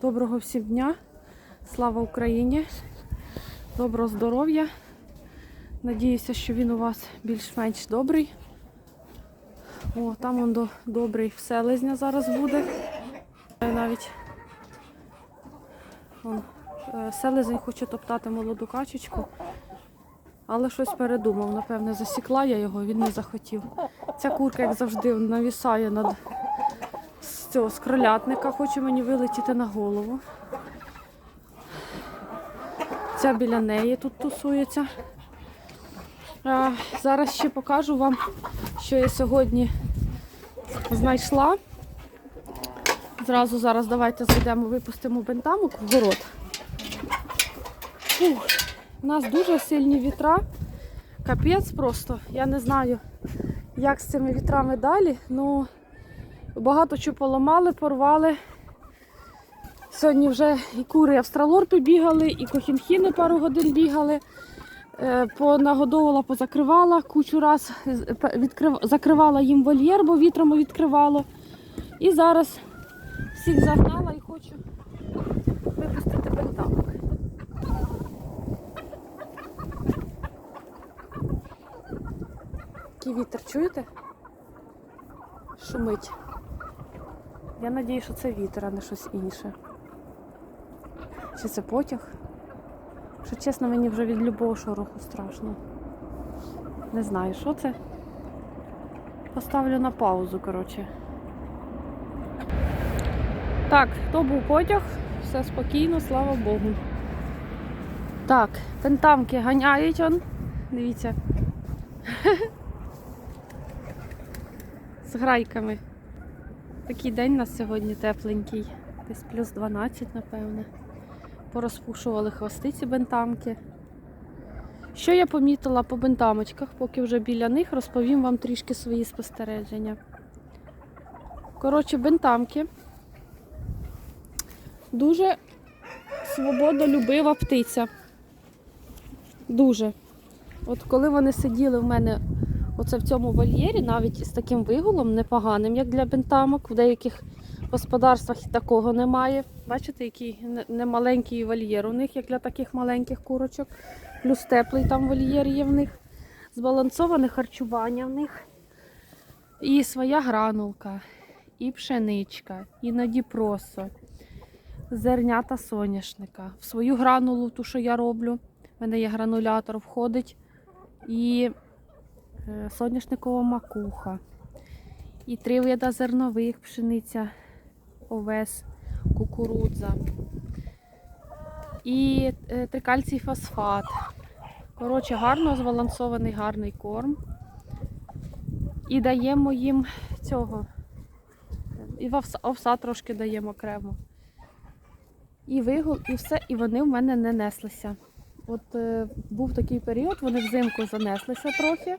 Доброго всім дня. Слава Україні. Доброго здоров'я. Надіюся, що він у вас більш-менш добрий. О, там он до, добрий вселезня зараз буде. Навіть е, селезень хоче топтати молоду качечку. Але щось передумав, напевне, засікла я його, він не захотів. Ця курка, як завжди, навісає над цього з кролятника, хоче мені вилетіти на голову. Ця біля неї тут тусується. А, зараз ще покажу вам, що я сьогодні знайшла. Зразу зараз давайте зайдемо, випустимо бентамок в город. Фух, у нас дуже сильні вітра. Капець просто. Я не знаю, як з цими вітрами далі. Ну, багато чого поламали, порвали. Сьогодні вже і кури австралорпи бігали, і кохінхіни пару годин бігали. Е, Понагодовувала, позакривала кучу раз, відкрив, закривала їм вольєр, бо вітром відкривало. І зараз всіх загнала і хочу випустити бентамок. Який вітер, чуєте? Шумить. Я надію, що це вітер, а не щось інше. Чи це потяг? Що чесно, мені вже від любого шороху страшно. Не знаю, що це. Поставлю на паузу, коротше. Так, то був потяг, все спокійно, слава Богу. Так, пентамки ганяють он. Дивіться. З грайками. Такий день у нас сьогодні тепленький. Десь плюс 12, напевне. Порозпушували хвостиці бентамки. Що я помітила по бентамочках, поки вже біля них розповім вам трішки свої спостереження. Коротше, бентамки дуже свободолюбива птиця. Дуже. От коли вони сиділи в мене оце в цьому вольєрі, навіть з таким вигулом непоганим, як для бентамок, в деяких господарствах такого немає. Бачите, який не- немаленький вольєр у них, як для таких маленьких курочок. Плюс теплий там вольєр є в них. Збалансоване харчування в них. І своя гранулка, і пшеничка, іноді просо, зернята соняшника. В свою гранулу, ту, що я роблю, в мене є гранулятор, входить і соняшникова макуха, і три вида зернових пшениця, овес, кукурудза, і е, трикальцій фосфат. Коротше, гарно збалансований гарний корм. І даємо їм цього. І овса, овса трошки даємо окремо. І вигул, і все, і вони в мене не неслися. От е, був такий період, вони взимку занеслися трохи,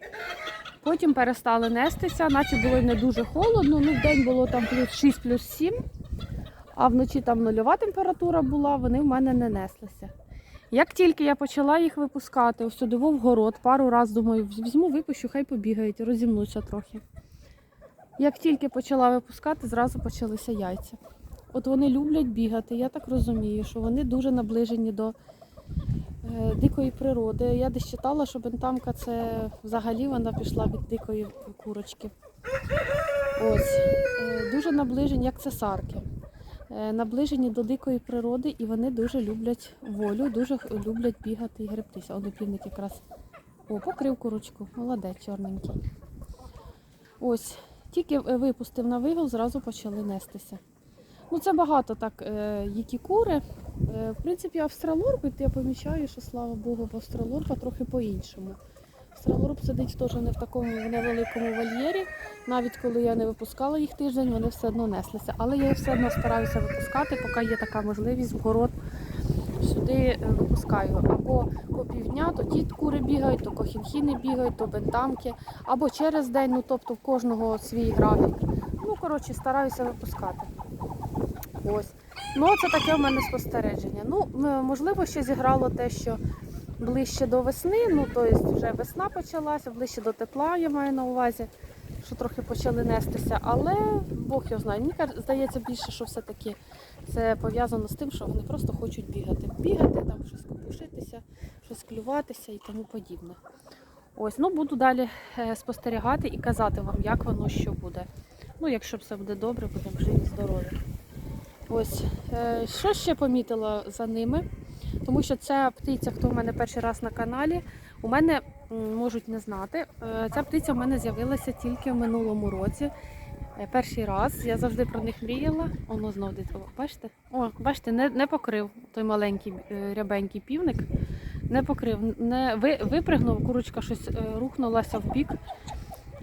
потім перестали нестися, наче було не дуже холодно. Ну, в день було там плюс 6, плюс 7, а вночі там нульова температура була, вони в мене не неслися. Як тільки я почала їх випускати, ось сюди в город, пару разів думаю, візьму, випущу, хай побігають, розімнуться трохи. Як тільки почала випускати, зразу почалися яйця. От вони люблять бігати, я так розумію, що вони дуже наближені до дикої природи. Я десь читала, що бентамка це взагалі вона пішла від дикої курочки. Ось. Е, дуже наближені, як цесарки. Е, наближені до дикої природи і вони дуже люблять волю, дуже люблять бігати і гребтися. О, півник якраз. О, покрив курочку. Молодець, чорненький. Ось. Тільки е, випустив на вигул, зразу почали нестися. Ну, це багато так, е, які кури. Е, в принципі, австралорпи, я помічаю, що слава Богу, в австралорпа трохи по-іншому. Австралорп сидить теж не в такому невеликому вольєрі. Навіть коли я не випускала їх тиждень, вони все одно неслися. Але я все одно стараюся випускати, поки є така можливість в город. Сюди е, випускаю. Або по півдня, то ті кури бігають, то кохінхіни бігають, то бентамки, або через день, ну тобто в кожного свій графік. Ну, коротше, стараюся випускати. Ось. Ну, це таке в мене спостереження. Ну, можливо, ще зіграло те, що ближче до весни, ну, тобто вже весна почалася, ближче до тепла, я маю на увазі. що трохи почали нестися, але Бог його знає. Мені здається більше, що все-таки це пов'язано з тим, що вони просто хочуть бігати. Бігати, там щось копушитися, щось клюватися і тому подібне. Ось, ну буду далі е, спостерігати і казати вам, як воно що буде. Ну, якщо все буде добре, будемо живі, здорові. Ось, е, що ще помітила за ними? Тому що ця птиця, хто в мене перший раз на каналі, у мене можуть не знати. е, Ця птиця в мене з'явилася тільки в минулому році. Е, Перший раз я завжди про них мріяла. Воно знов десь. Бачите? О, бачите, не, не покрив той маленький рябенький півник. Не покрив, не ви, випригнув, курочка щось рухнулася в бік,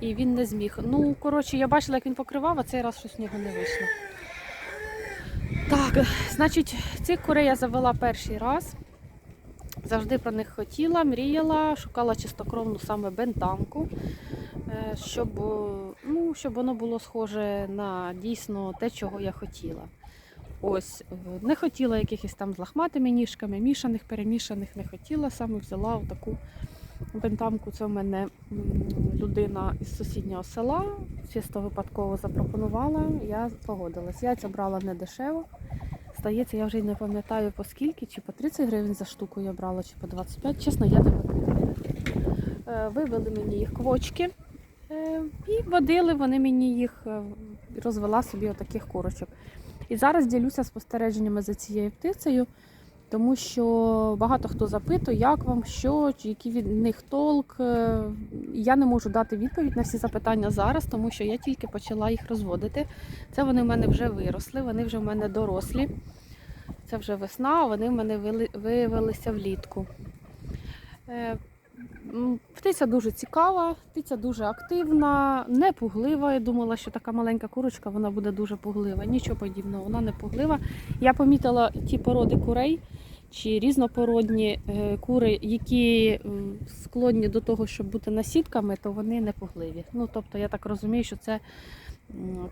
і він не зміг. Ну, коротше, я бачила, як він покривав, а цей раз щось в нього не вийшло. Так, значить, цих курей я завела перший раз. Завжди про них хотіла, мріяла, шукала чистокровну саме бентамку, е, щоб, ну, щоб воно було схоже на дійсно те, чого я хотіла. Ось, е, не хотіла якихось там з лахматими ніжками, мішаних, перемішаних не хотіла. Саме взяла таку бентамку. Це в мене людина із сусіднього села. Чисто випадково запропонувала. Я погодилась. Я це брала не дешево. Здається, я вже й не пам'ятаю по скільки, чи по 30 гривень за штуку я брала, чи по 25. Чесно, я не пам'ятаю. Е, Вивели мені їх квочки е, і водили вони мені їх, е, розвела собі отаких курочок. І зараз ділюся спостереженнями за цією птицею, тому що багато хто запитує, як вам, що, який від них толк. Е, Я не можу дати відповідь на всі запитання зараз, тому що я тільки почала їх розводити. Це вони в мене вже виросли, вони вже в мене дорослі. Це вже весна, а вони в мене вили- виявилися влітку. Птиця дуже цікава, птиця дуже активна, не пуглива. Я думала, що така маленька курочка вона буде дуже пуглива. Нічого подібного, вона не пуглива. Я помітила ті породи курей чи різнопородні е, кури, які склонні до того, щоб бути насідками, то вони не пугливі. Ну, тобто, я так розумію, що це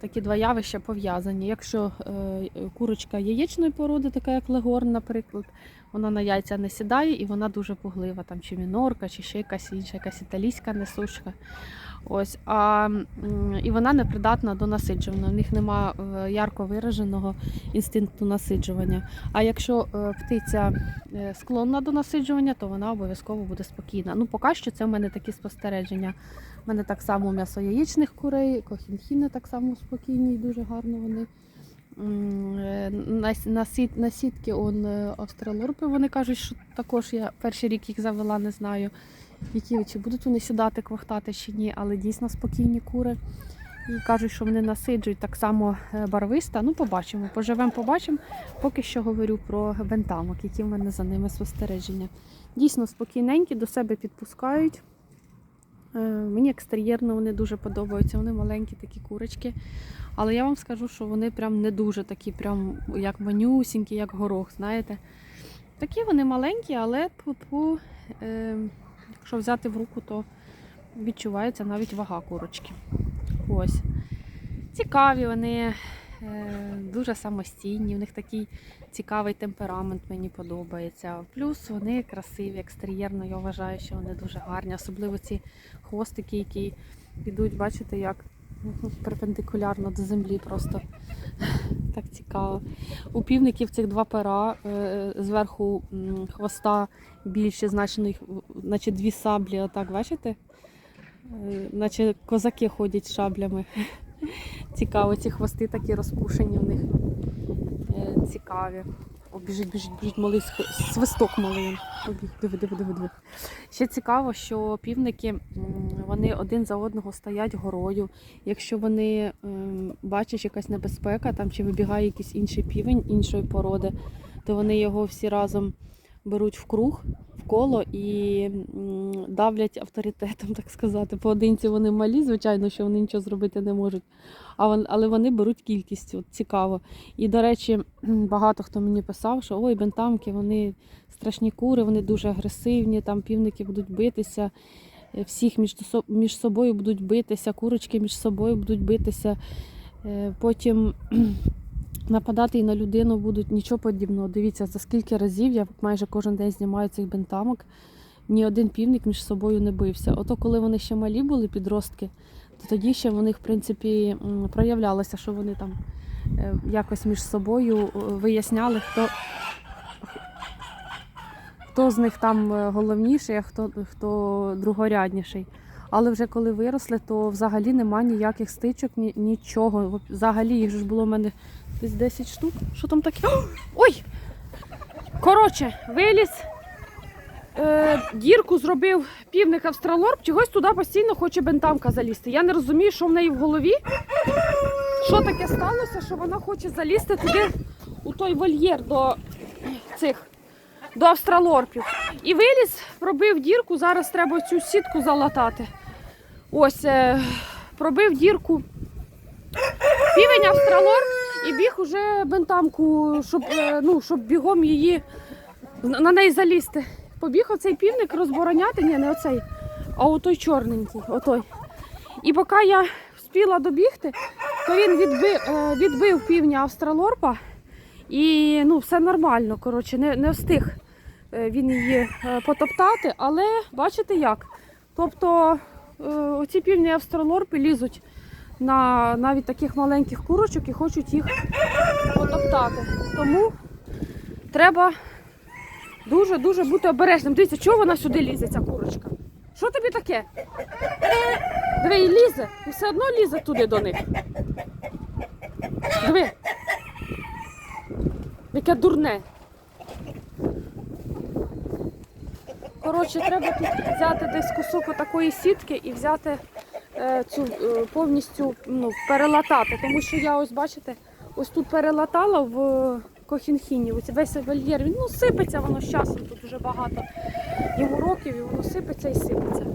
такі два явища пов'язані. Якщо е, курочка яєчної породи, така як легорн, наприклад, вона на яйця не сідає і вона дуже пуглива, там чи мінорка, чи ще якась інша, якась італійська несушка. Ось, а, і вона не придатна до насиджування. У них нема е, ярко вираженого інстинкту насиджування. А якщо е, птиця е, склонна до насиджування, то вона обов'язково буде спокійна. Ну, поки що це в мене такі спостереження. У мене так само м'ясо яєчних курей, кохінхіни так само спокійні і дуже гарно вони. На, сітки он, австралорпи, вони кажуть, що також я перший рік їх завела, не знаю, які, чи будуть вони сідати, квахтати чи ні, але дійсно спокійні кури. І кажуть, що вони насиджують так само е, барвиста. Ну, побачимо, поживемо, побачимо. Поки що говорю про бентамок, які в мене за ними спостереження. Дійсно спокійненькі, до себе підпускають. Е, Мені екстер'єрно вони дуже подобаються. Вони маленькі такі курочки. Але я вам скажу, що вони прям не дуже такі, прям як манюсінькі, як горох, знаєте. Такі вони маленькі, але по, е, якщо взяти в руку, то відчувається навіть вага курочки. Ось. Цікаві вони, е, дуже самостійні, у них такий цікавий темперамент мені подобається. Плюс вони красиві, екстер'єрно, я вважаю, що вони дуже гарні, особливо ці хвостики, які йдуть, бачите, як ну, перпендикулярно до землі просто. Так цікаво. У півників цих два пера, е, зверху хвоста більше, значених, наче дві саблі, отак, бачите? Е, Наче козаки ходять шаблями. Цікаво, ці хвости такі розпушені в них. Е, Цікаві. О, біжить, біжить, біжить малий свисток малий. Побіг, диви, диви, диви, диви. Ще цікаво, що півники вони один за одного стоять горою. Якщо вони ем, бачать якась небезпека, там чи вибігає якийсь інший півень іншої породи, то вони його всі разом беруть в круг, в коло і давлять авторитетом, так сказати. Поодинці вони малі, звичайно, що вони нічого зробити не можуть. Але вони беруть кількість, от цікаво. І, до речі, багато хто мені писав, що ой, бентамки, вони страшні кури, вони дуже агресивні, там півники будуть битися, е, всіх між, собою будуть битися, курочки між собою будуть битися. Е, Потім нападати і на людину будуть нічого подібного. Дивіться, за скільки разів я майже кожен день знімаю цих бентамок. Ні один півник між собою не бився. Ото коли вони ще малі були, підростки, то тоді ще вони, в принципі, проявлялося, що вони там е, якось між собою е, виясняли, хто, хто з них там е, головніший, а хто, хто другорядніший. Але вже коли виросли, то взагалі нема ніяких стичок, ні, нічого. Взагалі їх ж було в мене десь 10 штук. Що там таке? Ой! Коротше, виліз. Е, дірку зробив півник австралорп, чогось туди постійно хоче бентамка залізти. Я не розумію, що в неї в голові. Що таке сталося, що вона хоче залізти туди у той вольєр до цих до австралорпів. І виліз, пробив дірку. Зараз треба цю сітку залатати. Ось, е, пробив дірку. Півень австралорп і біг уже бентамку, щоб, е, ну, щоб бігом її на неї залізти. Побіг оцей півник розбороняти, ні, не оцей, а отой чорненький. Отой. І поки я встигла добігти, то він відбив, е, відбив півня австралорпа. І ну, все нормально. Коротше, не, не встиг е, він її потоптати, але бачите як. Тобто оці півні австралорпи лізуть на навіть таких маленьких курочок і хочуть їх потоптати. Тому треба дуже-дуже бути обережним. Дивіться, чого вона сюди лізе, ця курочка? Що тобі таке? Диви, і лізе, і все одно лізе туди до них. Диви. Яке дурне. Коротше, треба тут взяти десь кусок такої сітки і взяти цю е, повністю ну, перелатати. Тому що я ось бачите, ось тут перелатала в Кохінхіні. Ось весь вольєр, він ну, сипеться воно з часом, тут вже багато йому років, і воно сипеться і сипеться.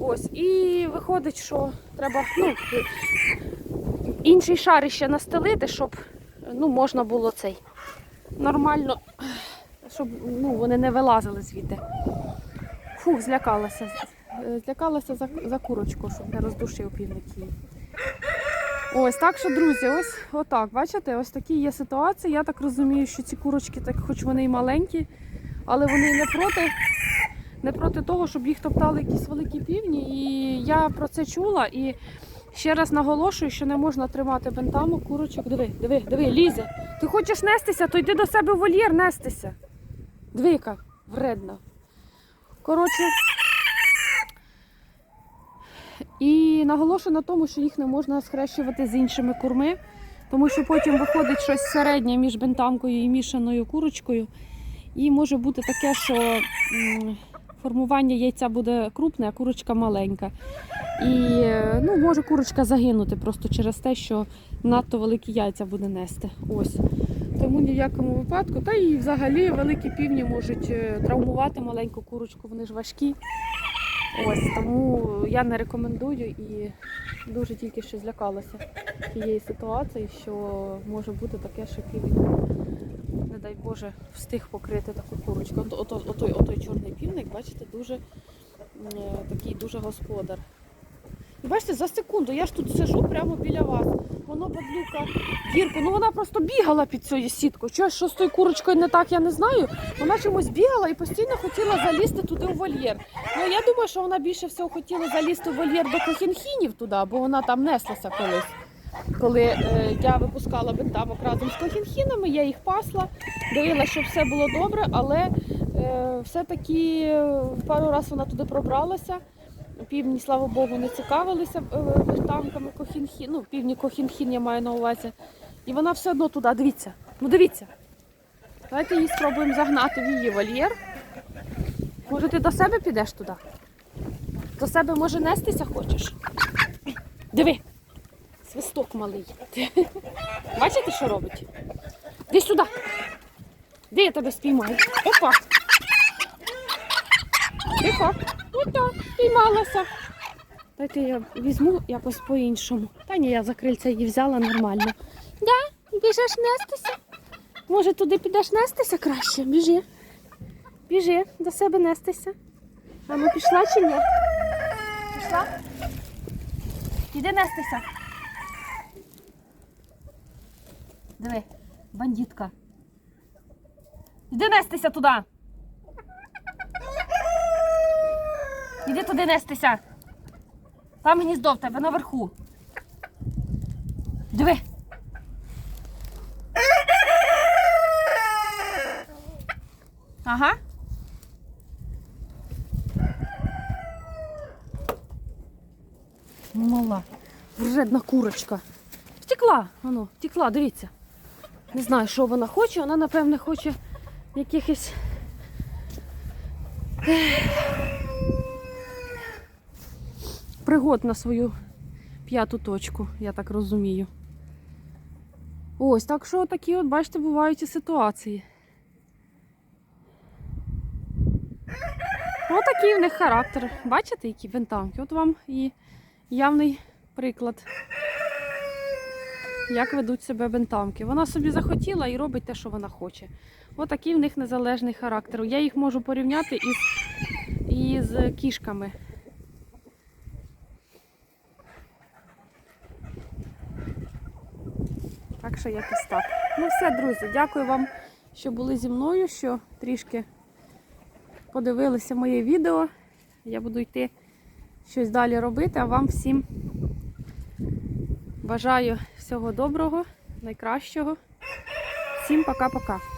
Ось. І виходить, що треба ну, інший шар ще настелити, щоб ну, можна було цей нормально, щоб ну, вони не вилазили звідти. Фух, злякалася. Е, Злякалася за, за курочку, щоб не роздушив півник. Ось так що, друзі, ось отак. Бачите, ось такі є ситуації. Я так розумію, що ці курочки, так, хоч вони і маленькі, але вони не проти, не проти того, щоб їх топтали якісь великі півні. І я про це чула. І ще раз наголошую, що не можна тримати бентаму курочок. Диви, диви, диви, лізе. Ти хочеш нестися, то йди до себе в вольєр нестися. Диви, яка вредна. Коротше. І наголошую на тому, що їх не можна схрещувати з іншими курми, тому що потім виходить щось середнє між бентамкою і мішаною курочкою. І може бути таке, що формування яйця буде крупне, а курочка маленька. І ну, може курочка загинути просто через те, що надто великі яйця буде нести. Ось. Тому ні в якому випадку. Та і взагалі великі півні можуть е, травмувати маленьку курочку, вони ж важкі. Ось тому я не рекомендую і дуже тільки що злякалася тієї ситуації, що може бути таке, що півник, не дай Боже, встиг покрити таку курочку. От, от, от, отой, отой чорний півник, бачите, дуже е, такий дуже господар. Бачите, за секунду я ж тут сижу прямо біля вас. Воно баблюка дірку. Ну вона просто бігала під цією сіткою. Що, що з тою курочкою не так, я не знаю. Вона чомусь бігала і постійно хотіла залізти туди у вольєр. Ну я думаю, що вона більше всього хотіла залізти в вольєр до кохінхінів туди, бо вона там неслася колись. Коли е, я випускала бентамок разом з кохінхінами, я їх пасла, дивилася, щоб все було добре, але е, все-таки е, пару разів вона туди пробралася. Півні, слава Богу, не цікавилися е, бентамками кохінхін. Ну, півні кохінхін я маю на увазі. І вона все одно туди, дивіться. Ну дивіться. Давайте її спробуємо загнати в її вольєр. Може, ти до себе підеш туди? До себе може нестися хочеш? Диви, свисток малий. Бачите, що робить? Іди сюди. Де я тебе спіймаю? Опа. Тихо. Ото, піймалася. Дайте я візьму якось по-іншому. Та ні, я за крильця її взяла нормально. Да? Біжеш нестися? Може, туди підеш нестися краще? Біжи. Біжи, до себе нестися. А ну пішла чи ні? Пішла? Іди нестися. Диви, бандитка. Іди нестися туди. Іди туди нестися. Там гніздо в тебе наверху. Диви. Ага. Мала. Вредна курочка. Втекла, воно, втекла, дивіться. Не знаю, що вона хоче. Вона, напевне, хоче якихось. Пригод на свою п'яту точку, я так розумію. Ось, так що такі, от, бачите, бувають і ситуації. Ось такий в них характер. Бачите, які вентамки? От вам і явний приклад, як ведуть себе бентамки. Вона собі захотіла і робить те, що вона хоче. Ось такий в них незалежний характер. Я їх можу порівняти із, із кішками. Так якось так. Ну все, друзі, дякую вам, що були зі мною, що трішки подивилися моє відео. Я буду йти щось далі робити, а вам всім бажаю всього доброго, найкращого. Всім пока-пока.